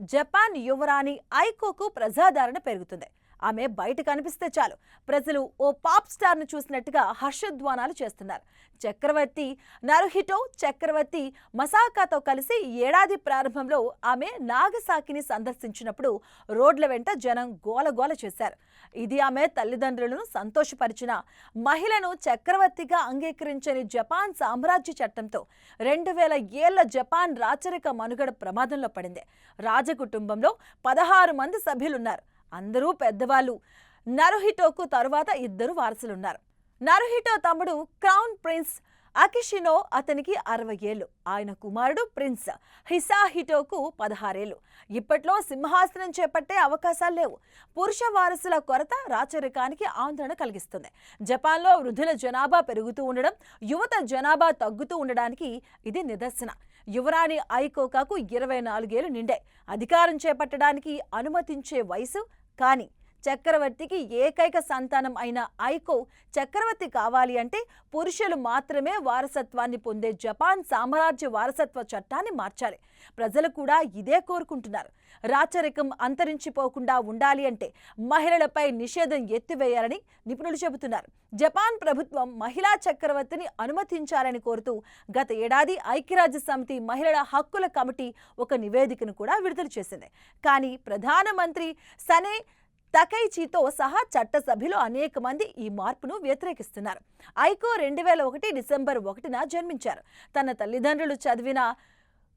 Japan యువరాణి ఐకోకు ప్రజాదరణ పెరుగుతుంది. ఆమె బయట కనిపిస్తే చాలు. ప్రజలు ఓ పాప్ స్టార్ను చూసినట్టుగా హర్షధ్వానాలు చేస్తున్నారు. చక్రవర్తి నరుహిటో చక్రవర్తి మసాకాతో కలిసి ఏడాది ప్రారంభంలో ఆమె నాగసాకిని సందర్శించినప్పుడు రోడ్ల వెంట జనం గోలగోల చేశారు. ఇది ఆమె తల్లిదండ్రులను సంతోషపరిచిన మహిళను చక్రవర్తిగా అంగీకరించని జపాన్ సామ్రాజ్య చట్టంతో రెండు వేల ఏళ్ళ జపాన్ రాచరిక మనుగడ ప్రమాదంలో పడింది. రాజకుటుంబంలో పదహారు మంది సభ్యులున్నారు. అందరూ పెద్దవాళ్ళు. నరుహిటోకు తరువాత ఇద్దరు వారసులున్నారు. నరుహిటో తమ్ముడు క్రౌన్ ప్రిన్స్ అకిషినో అతనికి అరవై ఏళ్ళు. ఆయన కుమారుడు ప్రిన్స్ హిసాహిటోకు పదహారేళ్ళు. ఇప్పట్లో సింహాసనం చేపట్టే అవకాశాలు లేవు. పురుష వారసుల కొరత రాచరికానికి ఆందోళన కలిగిస్తుంది. జపాన్లో వృద్ధుల జనాభా పెరుగుతూ ఉండడం యువత జనాభా తగ్గుతూ ఉండడానికి ఇది నిదర్శన. యువరాణి ఐకోకాకు ఇరవై నాలుగేళ్ళు నిండే అధికారం చేపట్టడానికి అనుమతించే వయసు కానీ చక్రవర్తికి ఏకైక సంతానం అయిన ఐకో చక్రవర్తి కావాలి అంటే పురుషులు మాత్రమే వారసత్వాన్ని పొందే జపాన్ సామ్రాజ్య వారసత్వ చట్టాన్ని మార్చాలి. ప్రజలు కూడా ఇదే కోరుకుంటున్నారు. రాచరికం అంతరించిపోకుండా ఉండాలి అంటే మహిళలపై నిషేధం ఎత్తివేయాలని నిపుణులు చెబుతున్నారు. జపాన్ ప్రభుత్వం మహిళా చక్రవర్తిని అనుమతించాలని కోరుతూ గత ఏడాది ఐక్యరాజ్య సమితి మహిళల హక్కుల కమిటీ ఒక నివేదికను కూడా విడుదల చేసింది. కానీ ప్రధానమంత్రి సనే తకైచీతో సహా చట్టసభ్యులు అనేక మంది ఈ మార్పును వ్యతిరేకిస్తున్నారు. ఐకో రెండు వేల ఒకటి డిసెంబర్ ఒకటిన జన్మించారు. తన తల్లిదండ్రులు చదివిన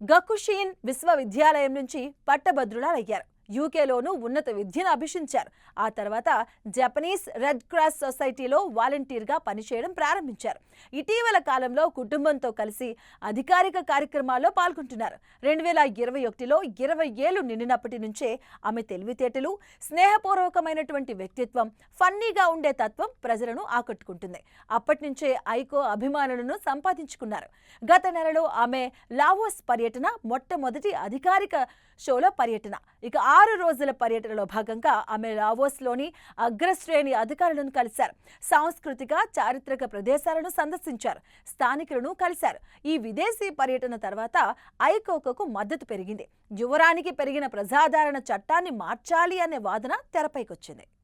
గకుషీన్ విశ్వవిద్యాలయం నుంచి పట్టభద్రులయ్యారు యూకేలోనూ ఉన్నత విద్యను అభిషించారు. ఆ తర్వాత జపనీస్ రెడ్ క్రాస్ సొసైటీలో వాలంటీర్గా పనిచేయడం ప్రారంభించారు. ఇటీవల కాలంలో కుటుంబంతో కలిసి అధికారిక కార్యక్రమాల్లో పాల్గొంటున్నారు. రెండు వేల ఇరవై ఒకటిలో ఇరవై ఏళ్ళు నిండినప్పటి నుంచే ఆమె తెలివితేటలు స్నేహపూర్వకమైనటువంటి వ్యక్తిత్వం ఫన్నీగా ఉండే తత్వం ప్రజలను ఆకట్టుకుంటుంది. అప్పటి నుంచే ఐకో అభిమానులను సంపాదించుకున్నారు. గత నెలలో ఆమె లావోస్ పర్యటన మొట్టమొదటి అధికారిక షోలో పర్యటన. ఇక ఆరు రోజుల పర్యటనలో భాగంగా ఆమె లావోస్లోని అగ్రశ్రేణి అధికారులను కలిశారు. సాంస్కృతిక చారిత్రక ప్రదేశాలను సందర్శించారు. స్థానికులను కలిశారు. ఈ విదేశీ పర్యటన తర్వాత ఐకోకకు మద్దతు పెరిగింది. యువరానికి పెరిగిన ప్రజాదరణ చట్టాన్ని మార్చాలి అనే వాదన తెరపైకొచ్చింది.